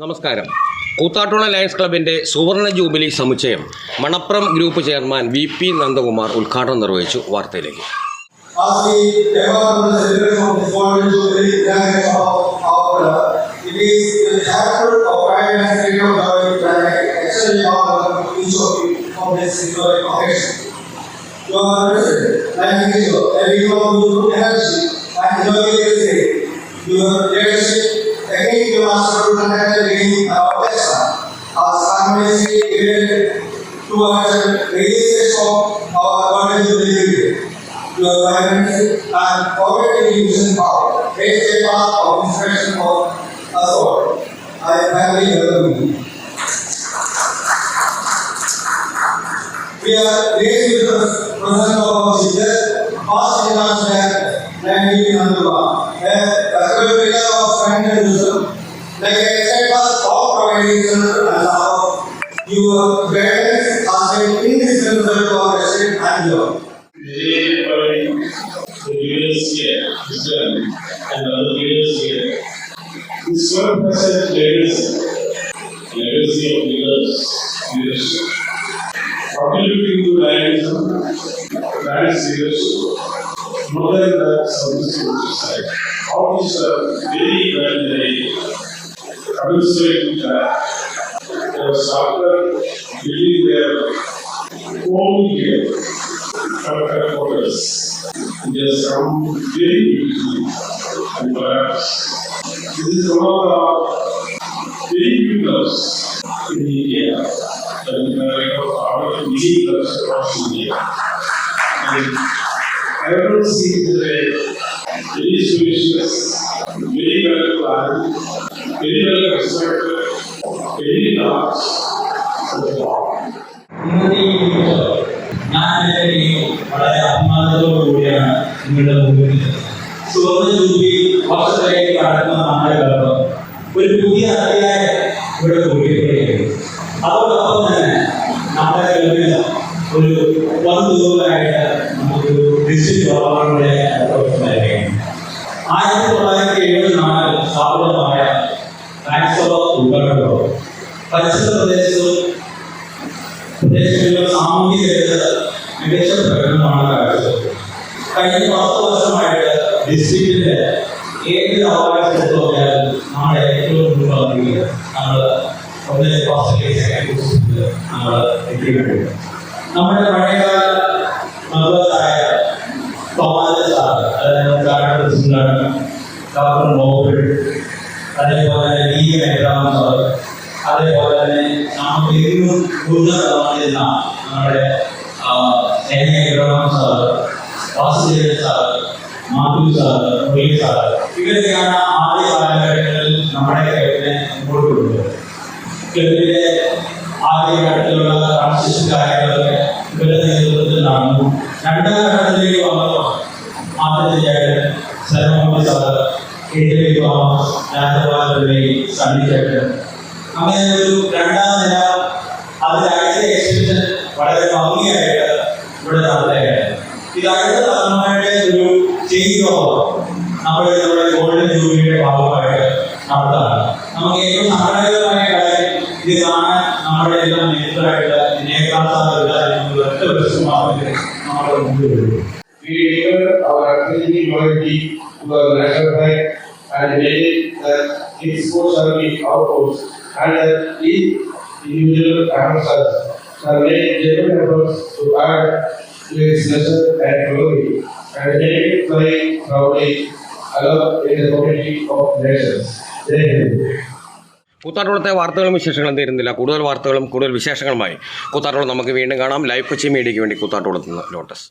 നമസ്കാരം. കൂത്താട്ടുള്ള ലയൺസ് ക്ലബിന്റെ സുവർണ ജൂബിലി സമുച്ചയം Manappuram group chairman V P Nandakumar ഉദ്ഘാടനം നിർവഹിച്ചു. വാർത്തയിലേക്ക്. Your leadership, के मास्टर बनाए थे लेकिन पैसा आसाम में से grade two hundred races of our college delivery your finance and corporate union power is a path of inspection of assort I family development We are raised with the presence of our teachers, past and past, and we can do one. A particular pillar of financial wisdom Like a steadfast power providing as our your guidance has been indispensable to our estate and your. And other leaders here. This one percent legacy, legacy of leaders, leadership. Contributing to dynamism, that is leadership. More than that, service to society. How is a very well I would say that for Sakra, believe their own here, Sakra focus. There's some very beauty, and perhaps this is one of the big pillars in India, and our leading pillars across India. And I don't see today very solutions, very well planned. ഈ നിമിഷം ഞാൻ എന്റെ team വളരെ അഭിമാനത്തോടു കൂടിയാണ് നിങ്ങളുടെ മുമ്പിൽ. സുവർണ ജൂബിലി വർഷത്തിലേക്ക് കടക്കുന്ന നമ്മുടെ ക്ലബ്ബ് ഒരു പുതിയ അധ്യായം ഇവിടെ കുറിക്കപ്പെടുകയാണ് അതോടൊപ്പം തന്നെ നമ്മുടെ ക്ലബിന് ഒരു വൻതൂറായിട്ട് നമുക്കൊരു ഡിസ്ട്രിക്ട് ഗവർണറുടെ ആയിരത്തി തൊള്ളായിരത്തി എഴുപത്തിനാലിൽ സ്ഥാപിതമായ ഉൾപ്പെടുമ്പോൾ പരിസര പ്രദേശവും സാമൂഹിക മികച്ച പ്രകടനമാണ് കാഴ്ചവെച്ചത്. കഴിഞ്ഞ പത്ത് വർഷമായിട്ട് ഡിസ്ട്രിക്റ്റിന്റെ ഏത് അവകാശം നോക്കിയാൽ നമ്മുടെ ഏറ്റവും മുൻപന്തിയിൽ നമ്മൾ ഒന്നിനെ നമ്മൾ എത്തിയിട്ടുണ്ട്. നമ്മുടെ പഴയകാല മതസായ തോമാല സാർ അതായത് ഗാർഡൻ പ്രസിഡന്റാണ് ഡോക്ടർ നോബിൾ അതേപോലെ തന്നെ സാർ അതേപോലെ തന്നെ നമുക്ക് കൂടുതൽ വന്നിരുന്ന നമ്മുടെ N A Abraham sir Vasudevan sir sir Murali sir ഇവരൊക്കെയാണ് ആദ്യ കാലഘട്ടങ്ങളിൽ നമ്മുടെ കേരളത്തിനെ മുമ്പോട്ട് കൊണ്ടുപോയത് ആദ്യ ഘട്ടത്തിലുള്ള ട്രാൻസിഷൻ കാര്യങ്ങളൊക്കെ ഇവരുടെ നേതൃത്വത്തിൽ നടന്നു. രണ്ടാം ഘട്ടത്തിലേക്ക് വന്നപ്പോൾ ആദ്യത്തെ ചേട്ടൻ സരമോഹൻ സാറ് എന്റെ വിവാഹം രാജപാലി സണ്ണിച്ചേട്ടൻ അങ്ങനെ ഒരു രണ്ടാം നില അതിന്റെ അടുത്ത എക്സിബിഷൻ വളരെ ഭംഗിയായിട്ട് ഇവിടെ നടത്തുകയാണ് ഇത് അടുത്ത തലമുറയുടെ ഒരു ചേഞ്ച് ഓവർ നമ്മുടെ ഗോൾഡൻ ജൂബിലിയുടെ ഭാഗമായിട്ട് നടത്താണ്. നമുക്ക് ഏറ്റവും സങ്കടകരമായ കാര്യം ഇത് കാണാൻ നമ്മുടെ എല്ലാം നേതൃത്വമായിട്ട് ഇതിനേക്കാൾ സാധ്യത ഒറ്റ ദിവസം മാത്രമേ നമ്മുടെ മുമ്പിൽ വരൂ and made that its sports are be outposts and that each individual amongst are make genuine efforts to add to his lesson and glory and make it fly proudly along in the community of nations. Thank you. കൂത്താട്ടോളത്തെ വാർത്തകളും വിശേഷങ്ങളും തീരുന്നില്ല കൂടുതൽ വാർത്തകളും കൂടുതൽ വിശേഷങ്ങളുമായി കൂത്താട്ടോളം നമുക്ക് വീണ്ടും കാണാം ലൈവ് കൊച്ചി മീഡിയയ്ക്ക് വേണ്ടി കൂത്താട്ടോളത്തുനിന്ന് ലോട്ടസ്